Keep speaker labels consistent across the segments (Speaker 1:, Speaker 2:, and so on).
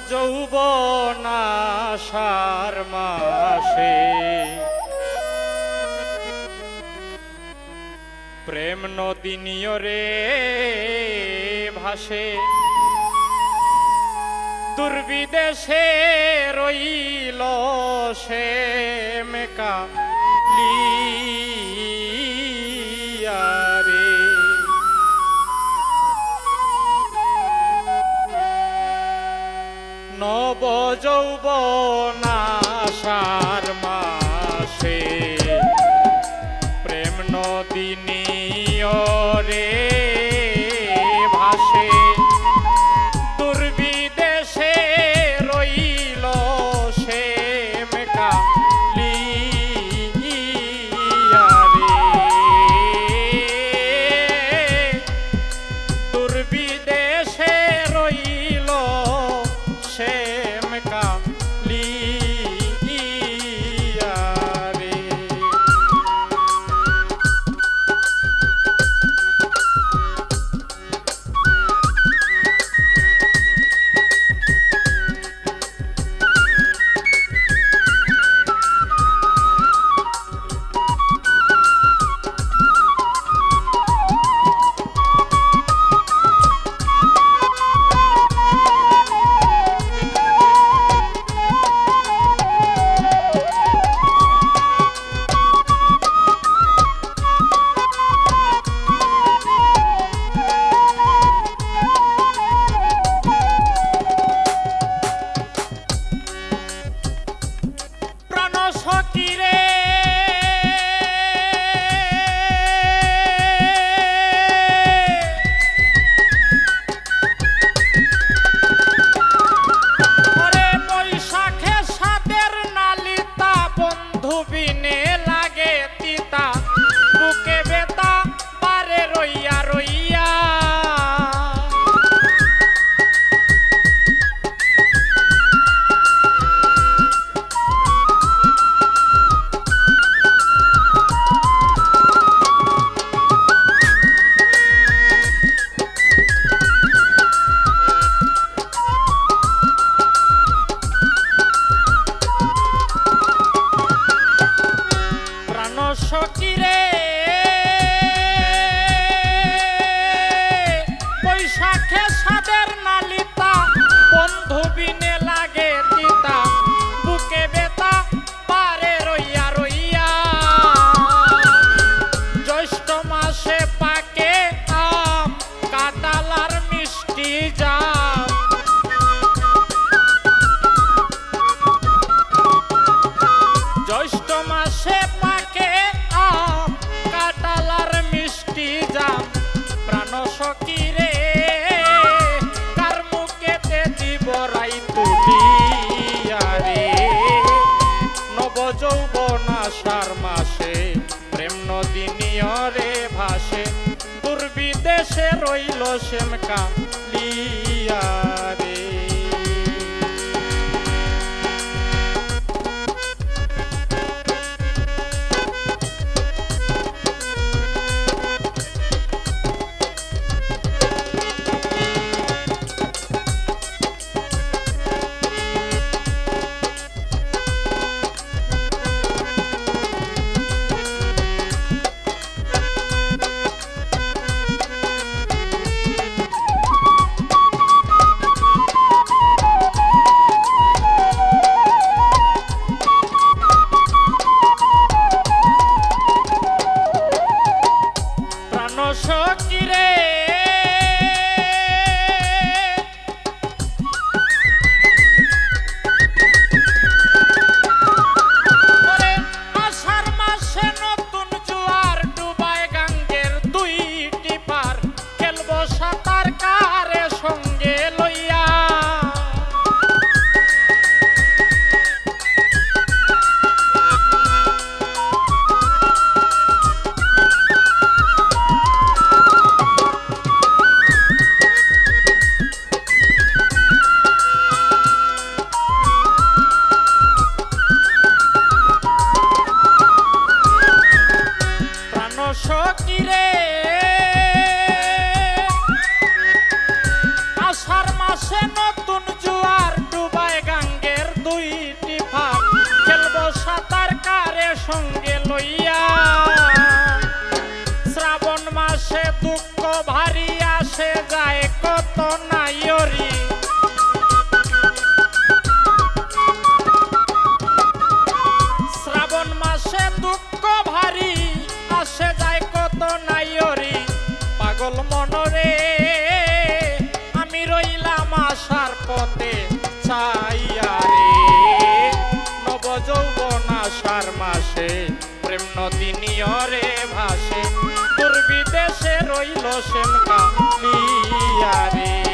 Speaker 1: নব যৌবন মাসে। প্রেম নদিনীয় রে ভাসে। দুর্বিদেশে রইল সে মেকা নব যৌবন আষাঢ় মাসে। প্রেম নদিনী রে ভাসে। দুর্বিদেশে রইল সে মেকা দুর্বিদেশে বৈশাখে সাদের নালিতা বন্ধু বিনে আষাঢ় মাসে প্রেম নদী নিয়রে ভাসে দুর্বিদেশে রইল শ্যামকা লিয়া যায় রইল সেন কালিয়া রে।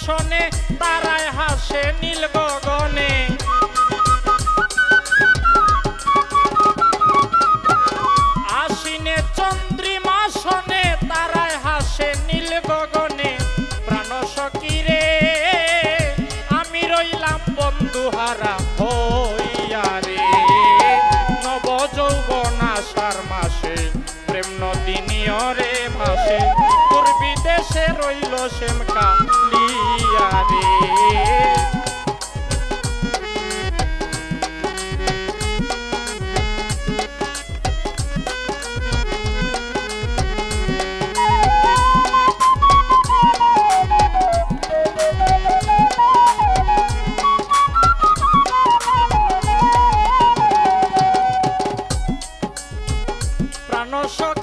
Speaker 1: দর্শনে তারায় হাসে নীল গগনে। আশিনে চন্দ্রিমাসনে তারায় হাসে নীল গগনে। প্রাণ সকিরে আমি রইলাম বন্ধু হারা হইয়া রে। নব যৌবনাশার মাসে, প্রেম নদী নিয়রে ভাসে। তোর বিদেশে রইল শ্যামকা মানসক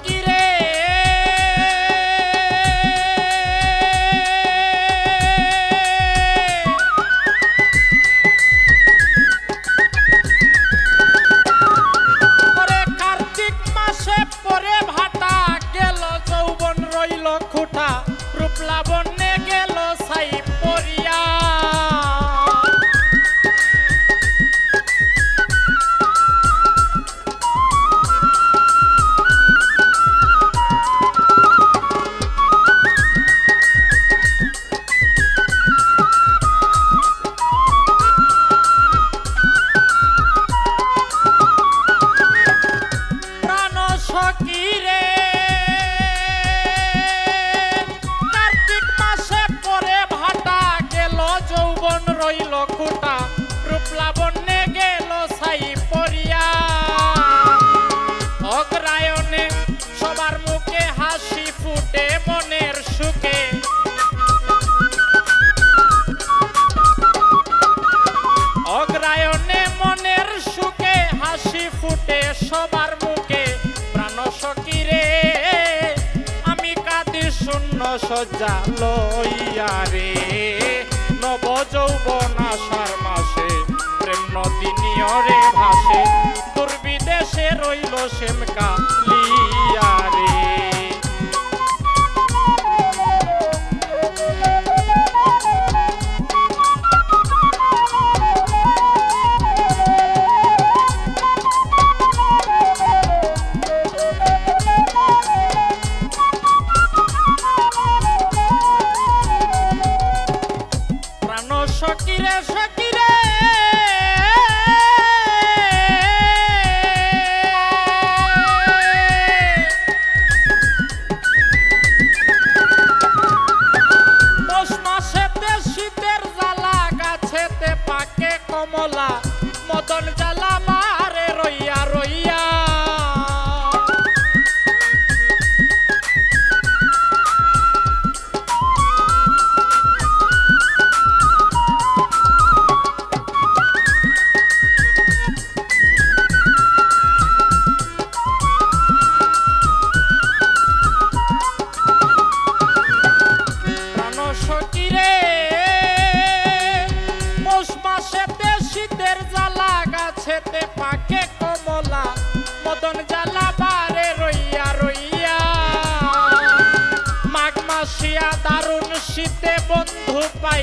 Speaker 1: শূন্য সজ্জা লইয়া রে। নব যৌবনা সার মাসে, প্রেম নদী নিয়রে ভাসে। দুর্বিদেশে বিদেশে রইল সেম কালিয়া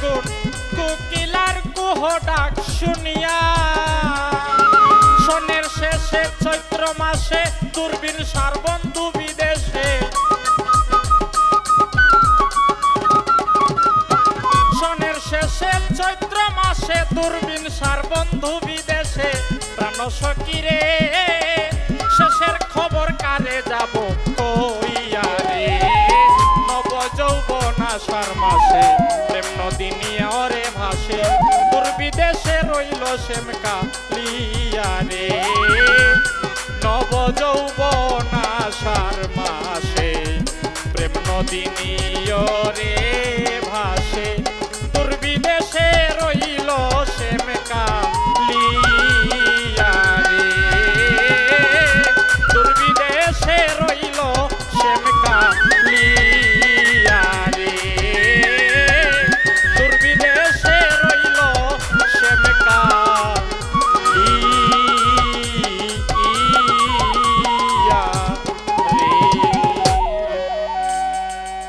Speaker 1: দ্বিগুণ কোকিলার কুহ ডাক শুনিয়া। সনের শেষে, চৈত্র মাসে দূরবীর সার বন্ধু বিদেশে। সনের শেষে, চৈত্র মাসে দূরবীন সার বন্ধু বিদেশে। প্রাণ সকিরে শেষের খবর কারে যাব কইয়া রে? নব যৌবন আষাঢ় মাসে রইল কালিয়া লিয়া রে। নব যৌবনা সার মাসে প্রেম নদী নিয়ে